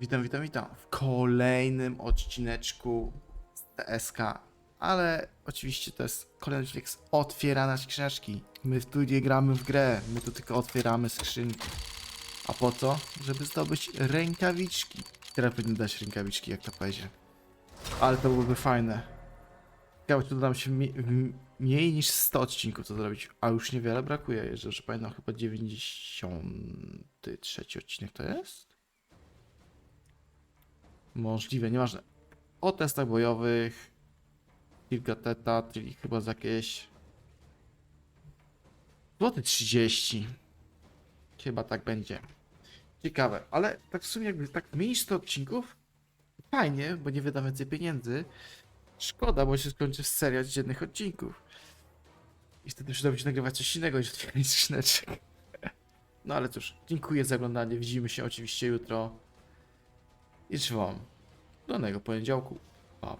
Witam, witam, witam w kolejnym odcineczku z TSK, ale oczywiście to jest kolejny odcinek z otwierania skrzyneczki. My tu nie gramy w grę, my tu tylko otwieramy skrzynki. A po co? Żeby zdobyć rękawiczki. Teraz powinny dać rękawiczki, jak to powiedzie. Ale to byłoby fajne. Ciekawe, czy dodam się mniej niż 100 odcinków to zrobić, a już niewiele brakuje, jeżeli że pamiętam, chyba 93 odcinek to jest? Możliwe, nieważne. O testach bojowych. Kilka teta, czyli chyba za jakieś. Złoty 30. Chyba tak będzie. Ciekawe, ale tak w sumie jakby tak mniej 100 odcinków. Fajnie, bo nie wydam więcej pieniędzy. Szkoda, bo się skończy seria dziennych odcinków. I wtedy przyda się nagrywać coś innego niż otwieranie skrzyneczek. No ale cóż, dziękuję za oglądanie. Widzimy się oczywiście jutro. I wam 断的个不能叫苦，好。